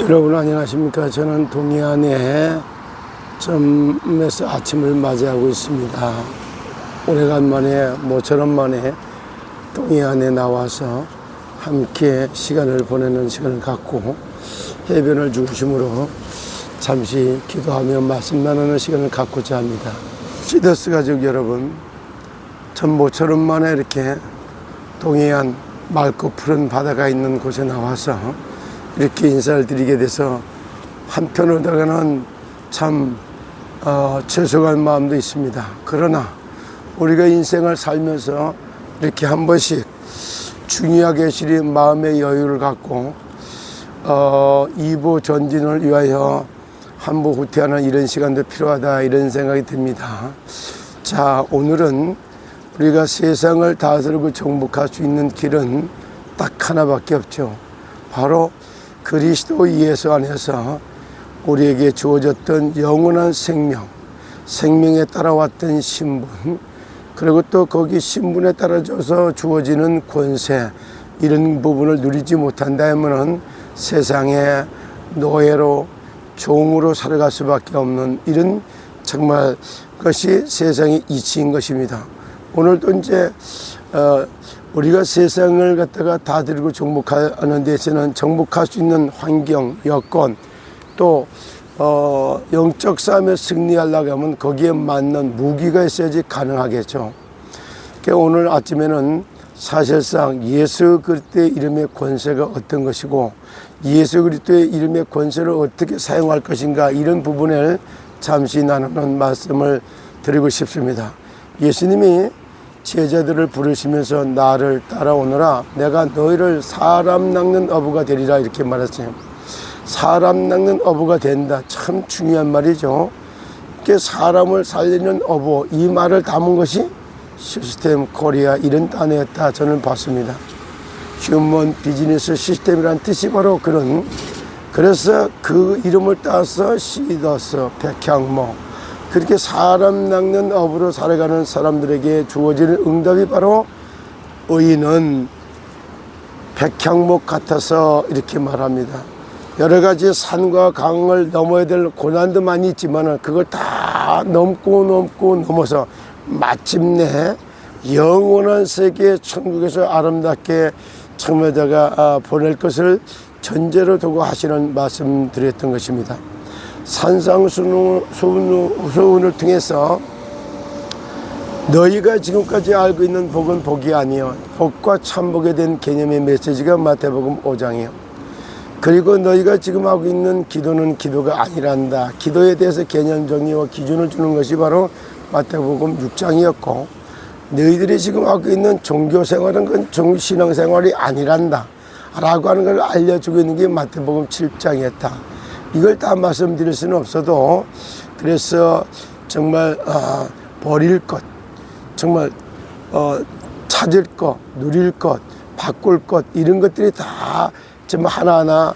여러분 안녕하십니까? 저는 동해안에 점에서 아침을 맞이하고 있습니다. 오래간만에 모처럼 만에 동해안에 나와서 함께 시간을 보내는 시간을 갖고 해변을 중심으로 잠시 기도하며 말씀 나누는 시간을 갖고자 합니다. 시더스 가족 여러분, 전 모처럼 만에 이렇게 동해안 맑고 푸른 바다가 있는 곳에 나와서 이렇게 인사를 드리게 돼서 한편으로는 참 어, 죄송한 마음도 있습니다. 그러나 우리가 인생을 살면서 이렇게 한 번씩 중요하게 실린 마음의 여유를 갖고 어, 이보 전진을 위하여 한보 후퇴하는 이런 시간도 필요하다 이런 생각이 듭니다. 자 오늘은 우리가 세상을 다스리고 정복할 수 있는 길은 딱 하나밖에 없죠. 바로 그리스도 예수 안에서 우리에게 주어졌던 영원한 생명, 생명에 따라왔던 신분, 그리고 또 거기 신분에 따라줘서 주어지는 권세, 이런 부분을 누리지 못한다 하면은 세상의 노예로 종으로 살아갈 수밖에 없는 이런 정말 것이 세상의 이치인 것입니다. 오늘도 이제 어, 우리가 세상을 갖다가 다스리고 정복하는 데서는 정복할 수 있는 환경, 여건, 또 어, 영적 싸움에 승리하려고 하면 거기에 맞는 무기가 있어야지 가능하겠죠. 그러니까 오늘 아침에는 사실상 예수 그리스도의 이름의 권세가 어떤 것이고 예수 그리스도의 이름의 권세를 어떻게 사용할 것인가 이런 부분을 잠시 나누는 말씀을 드리고 싶습니다. 예수님이 제자들을 부르시면서 나를 따라오너라 내가 너희를 사람 낚는 어부가 되리라 이렇게 말했어요. 사람 낚는 어부가 된다. 참 중요한 말이죠. 그 사람을 살리는 어부 이 말을 담은 것이 시스템 코리아 이런 단어였다 저는 봤습니다. 휴먼 비즈니스 시스템이란 뜻이 바로 그런 그래서 그 이름을 따서 시더스 백향모 그렇게 사람 낚는 업으로 살아가는 사람들에게 주어지는 응답이 바로 의인은 백향목 같아서 이렇게 말합니다. 여러 가지 산과 강을 넘어야 될 고난도 많이 있지만 그걸 다 넘고 넘고 넘어서 마침내 영원한 세계 천국에서 아름답게 청매자가 보낼 것을 전제로 두고 하시는 말씀 드렸던 것입니다. 산상수훈을 통해서 너희가 지금까지 알고 있는 복은 복이 아니요 복과 참복에 대한 개념의 메시지가 마태복음 5장이에요. 그리고 너희가 지금 하고 있는 기도는 기도가 아니란다. 기도에 대해서 개념 정의와 기준을 주는 것이 바로 마태복음 6장이었고 너희들이 지금 하고 있는 종교 생활은 그건 신앙 생활이 아니란다. 라고 하는 걸 알려주고 있는 게 마태복음 7장이었다. 이걸 다 말씀드릴 수는 없어도 그래서 정말 어, 버릴 것, 정말 어, 찾을 것, 누릴 것, 바꿀 것 이런 것들이 다 정말 하나하나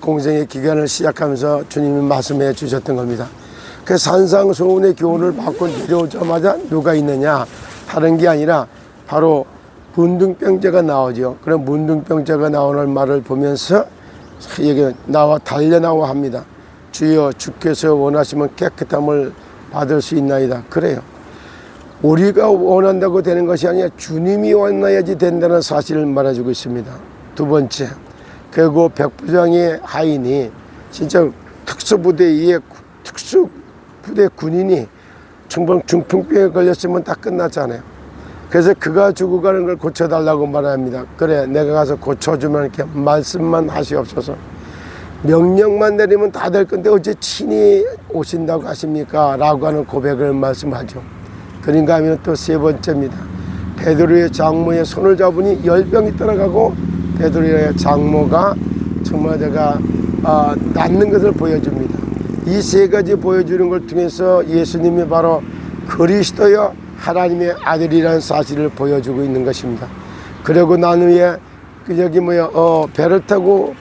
공생의 기간을 시작하면서 주님이 말씀해 주셨던 겁니다. 그 산상소운의 교훈을 받고 내려오자마자 누가 있느냐 다른 게 아니라 바로 문둥병자가 나오죠. 그럼 문둥병자가 나오는 말을 보면서 여기 나와 달려 나와 합니다. 주여 주께서 원하시면 깨끗함을 받을 수 있나이다. 그래요. 우리가 원한다고 되는 것이 아니라 주님이 원해야지 된다는 사실을 말해주고 있습니다. 두 번째, 그리고 백부장의 하인이 진짜 특수부대의 특수부대 군인이 중풍, 중풍병에 걸렸으면 다 끝났잖아요. 그래서 그가 죽어가는 걸 고쳐달라고 말합니다. 그래, 내가 가서 고쳐주면 이렇게 말씀만 하시옵소서. 명령만 내리면 다 될 건데 어째 친히 오신다고 하십니까? 라고 하는 고백을 말씀하죠. 그런가 하면 또 세 번째입니다. 베드로의 장모의 손을 잡으니 열병이 떠나가고 베드로의 장모가 정말 제가 아, 낫는 것을 보여줍니다. 이 세 가지 보여주는 걸 통해서 예수님이 바로 그리스도여 하나님의 아들이라는 사실을 보여주고 있는 것입니다. 그리고 난 후에 그 여기 뭐야 어, 배를 타고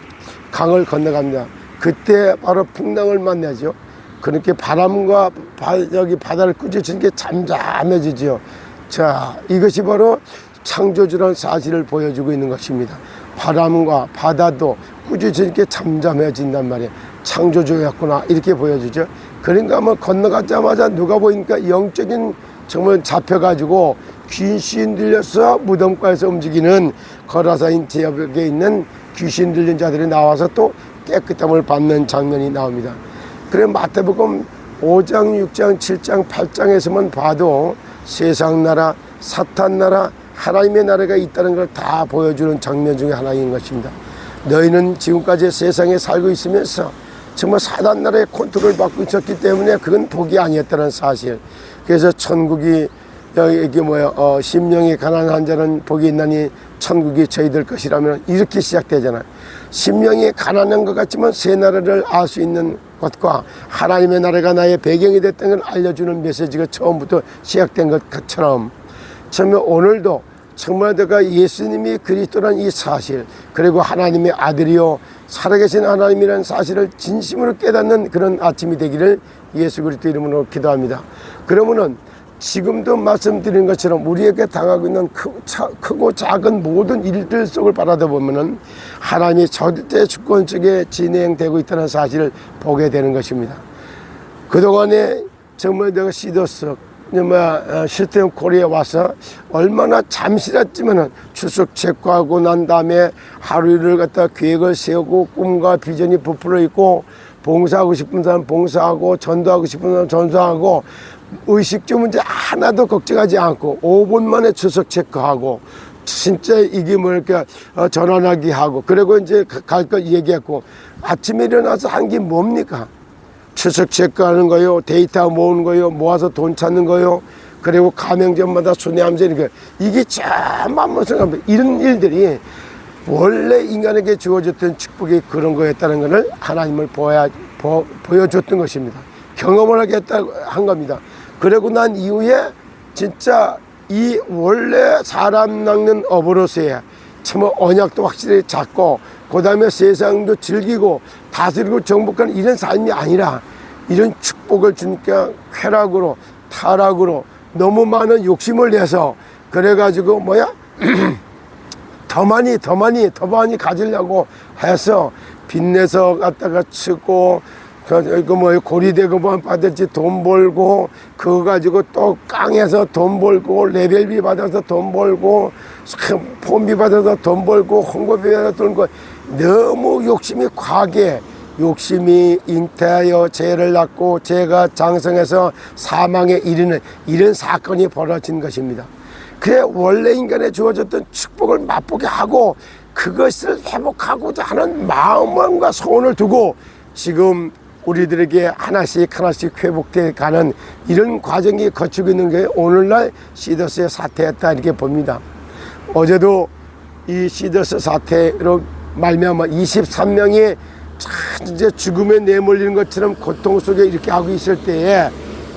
강을 건너갑니다. 그때 바로 풍랑을 만나죠. 그렇게 바람과 바, 여기 바다를 꾸짖는 게 잠잠해지죠. 자, 이것이 바로 창조주라는 사실을 보여주고 있는 것입니다. 바람과 바다도 꾸짖으니까 이렇게 잠잠해진단 말이에요. 창조주였구나 이렇게 보여주죠. 그러니까 뭐 건너가자마자 누가 보니까 영적인 정말 잡혀가지고 귀신 들려서 무덤가에서 움직이는 거라사인 지역에 있는 귀신 들린 자들이 나와서 또 깨끗함을 받는 장면이 나옵니다. 그래 마태복음 5장, 6장, 7장, 8장에서만 봐도 세상 나라, 사탄 나라, 하나님의 나라가 있다는 걸 다 보여주는 장면 중에 하나인 것입니다. 너희는 지금까지 세상에 살고 있으면서 정말 사단 나라의 컨트롤 받고 있었기 때문에 그건 복이 아니었다는 사실. 그래서 천국이 여기 뭐야 어, 심령이 가난한 자는 복이 있나니 천국이 저희들 것이라면 이렇게 시작되잖아요. 심령이 가난한 것 같지만 새 나라를 알 수 있는 것과 하나님의 나라가 나의 배경이 됐다는 걸 알려주는 메시지가 처음부터 시작된 것처럼 정말 오늘도 정말 내가 예수님이 그리스도란 이 사실 그리고 하나님의 아들이요 살아계신 하나님이라는 사실을 진심으로 깨닫는 그런 아침이 되기를 예수 그리스도 이름으로 기도합니다. 그러면은 지금도 말씀드린 것처럼 우리에게 당하고 있는 크고 작은 모든 일들 속을 바라다 보면은 하나님이 절대 주권적에 진행되고 있다는 사실을 보게 되는 것입니다. 그동안에 정말 내가 시더스 뭐 실태형 코리에 와서 얼마나 잠시랬지만은 추석 체크하고 난 다음에 하루를 갖다 계획을 세우고 꿈과 비전이 부풀어 있고 봉사하고 싶은 사람 봉사하고 전도하고 싶은 사람 전도하고 의식주 문제 하나도 걱정하지 않고 5분 만에 추석 체크하고 진짜 이게 뭐랄까 어, 전환하기 하고 그리고 이제 갈 거 얘기했고 아침에 일어나서 한 게 뭡니까? 추석 체크하는 거요, 데이터 모으는 거요, 모아서 돈 찾는 거요, 그리고 가맹점마다 순회하면서 이렇게 이게 참 만만성합니다. 이런 일들이 원래 인간에게 주어졌던 축복이 그런 거였다는 것을 하나님을 보여, 보, 보여줬던 것입니다. 경험을 하겠다고 한 겁니다. 그러고 난 이후에 진짜 이 원래 사람 낚는 업으로서의 참 언약도 확실히 잡고 그 다음에 세상도 즐기고 다스리고 정복하는 이런 삶이 아니라 이런 축복을 주니까 쾌락으로 타락으로 너무 많은 욕심을 내서 그래가지고 뭐야? 더 많이 더 많이 더 많이 가지려고 해서 빚내서 갖다가 치고 그뭐 고리대금만 받을지 돈 벌고 그거 가지고 또 깡해서 돈 벌고 레벨비 받아서 돈 벌고 폼비 받아서 돈 벌고 홍보비 받아서 돈 벌고 너무 욕심이 과하게 욕심이 잉태하여 죄를 낳고 죄가 장성해서 사망에 이르는 이런 사건이 벌어진 것입니다. 그래 원래 인간에 주어졌던 축복을 맛보게 하고 그것을 회복하고자 하는 마음과 소원을 두고 지금 우리들에게 하나씩 하나씩 회복돼 가는 이런 과정이 거치고 있는 게 오늘날 시더스의 사태였다 이렇게 봅니다. 어제도 이 시더스 사태로 말미암아 23명이 이제 죽음에 내몰리는 것처럼 고통 속에 이렇게 하고 있을 때에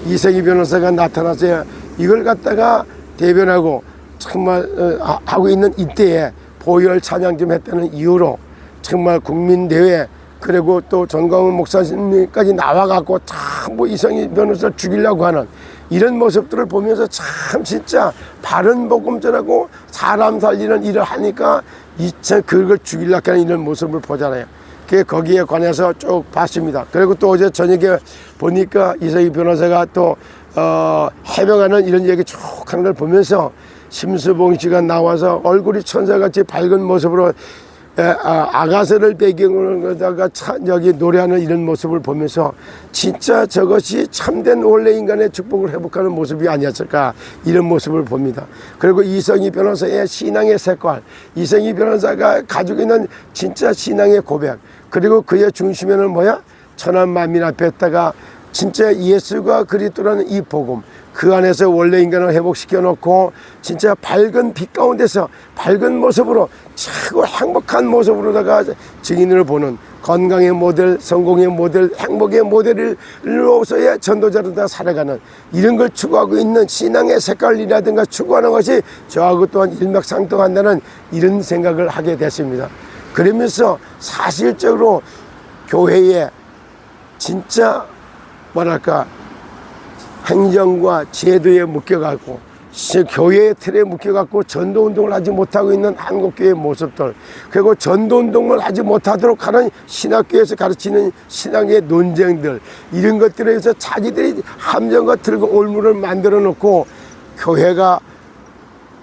이성희 변호사가 나타나서 이걸 갖다가 대변하고 정말 어, 하고 있는 이때에 보혈 찬양 좀 했다는 이유로 정말 국민대회 그리고 또 전광훈 목사님까지 나와갖고 참 뭐 이성희 변호사를 죽이려고 하는 이런 모습들을 보면서 참 진짜 바른 복음 전하고 사람 살리는 일을 하니까 이참 그걸 죽이려고 하는 이런 모습을 보잖아요. 그 거기에 관해서 쭉 봤습니다. 그리고 또 어제 저녁에 보니까 이성희 변호사가 또 어, 해명하는 이런 얘기 쭉 하는 걸 보면서 심수봉 씨가 나와서 얼굴이 천사같이 밝은 모습으로 에, 아, 아가서를 배경으로다가 여기 노래하는 이런 모습을 보면서 진짜 저것이 참된 원래 인간의 축복을 회복하는 모습이 아니었을까 이런 모습을 봅니다. 그리고 이성희 변호사의 신앙의 색깔, 이성희 변호사가 가지고 있는 진짜 신앙의 고백, 그리고 그의 중심에는 뭐야? 천한 만민 앞에다가 진짜 예수가 그리스도라는 이 복음 그 안에서 원래 인간을 회복시켜 놓고 진짜 밝은 빛 가운데서 밝은 모습으로 최고 행복한 모습으로다가 증인을 보는 건강의 모델, 성공의 모델, 행복의 모델로서의 전도자로다 살아가는 이런 걸 추구하고 있는 신앙의 색깔이라든가 추구하는 것이 저하고 또한 일맥상통한다는 이런 생각을 하게 됐습니다. 그러면서 사실적으로 교회에 진짜 뭐랄까 행정과 제도에 묶여가고 시- 교회의 틀에 묶여갖고 전도운동을 하지 못하고 있는 한국교회의 모습들 그리고 전도운동을 하지 못하도록 하는 신학교에서 가르치는 신앙의 논쟁들 이런 것들에 의해서 자기들이 함정과 들고 올무를 만들어 놓고 교회가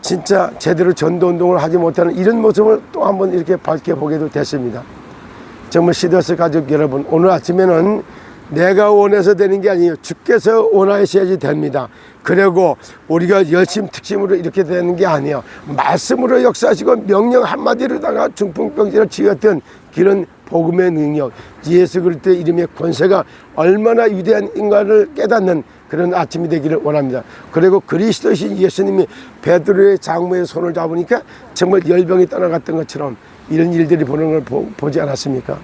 진짜 제대로 전도운동을 하지 못하는 이런 모습을 또 한번 이렇게 밝혀보게도 됐습니다. 정말 시더스 가족 여러분 오늘 아침에는 내가 원해서 되는 게 아니에요. 주께서 원하셔야지 됩니다. 그리고 우리가 열심 특심으로 이렇게 되는 게 아니에요. 말씀으로 역사하시고 명령 한마디로다가 중풍병자를 지었던 그런 복음의 능력 예수 그리스도의 이름의 권세가 얼마나 위대한 인간을 깨닫는 그런 아침이 되기를 원합니다. 그리고 그리스도신 예수님이 베드로의 장모의 손을 잡으니까 정말 열병이 떠나갔던 것처럼 이런 일들이 보는 걸 보, 보지 않았습니까?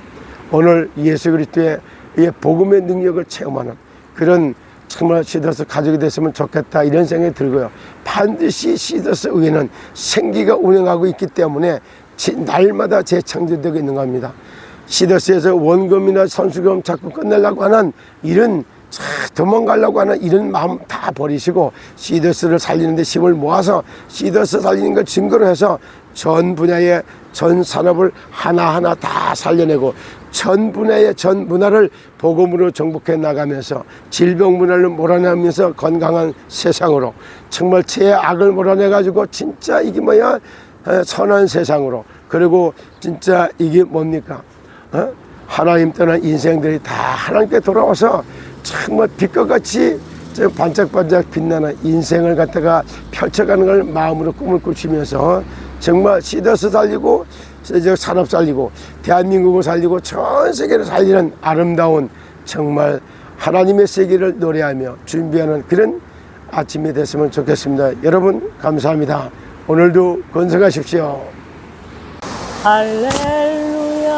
오늘 예수 그리스도의 이 복음의 능력을 체험하는 그런 정말 시더스 가족이 됐으면 좋겠다 이런 생각이 들고요. 반드시 시더스 의회는 생기가 운영하고 있기 때문에 지- 날마다 재창조되고 있는 겁니다. 시더스에서 원금이나 선수금 자꾸 끝내려고 하는 이런 차, 도망가려고 하는 이런 마음 다 버리시고 시더스를 살리는데 힘을 모아서 시더스 살리는 걸 증거로 해서 전 분야의 전 산업을 하나하나 다 살려내고 전 분야의 전 문화를 복음으로 정복해 나가면서 질병 문화를 몰아내면서 건강한 세상으로 정말 죄악을 몰아내 가지고 진짜 이게 뭐야? 에, 선한 세상으로. 그리고 진짜 이게 뭡니까? 어? 하나님 떠난 인생들이 다 하나님께 돌아와서 정말 빛과 같이 저 반짝반짝 빛나는 인생을 갖다가 펼쳐가는 걸 마음으로 꿈을 꾸시면서 정말 시더스 살리고 저 산업 살리고 대한민국을 살리고 전 세계를 살리는 아름다운 정말 하나님의 세계를 노래하며 준비하는 그런 아침이 됐으면 좋겠습니다. 여러분 감사합니다. 오늘도 건승하십시오. 할렐루야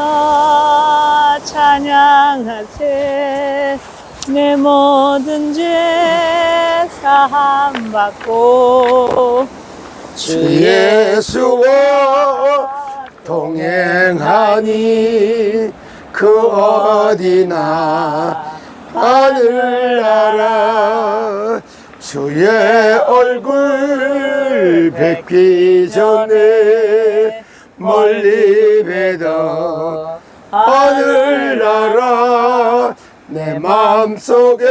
찬양하세 내 모든 죄 사함 받고 주 예수와 동행하니 그 어디나 하늘나라. 주의 얼굴 뵙기 전에 멀리 뵈던 하늘나라 내 마음속에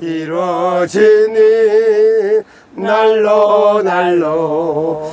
이루어지니 날로 날로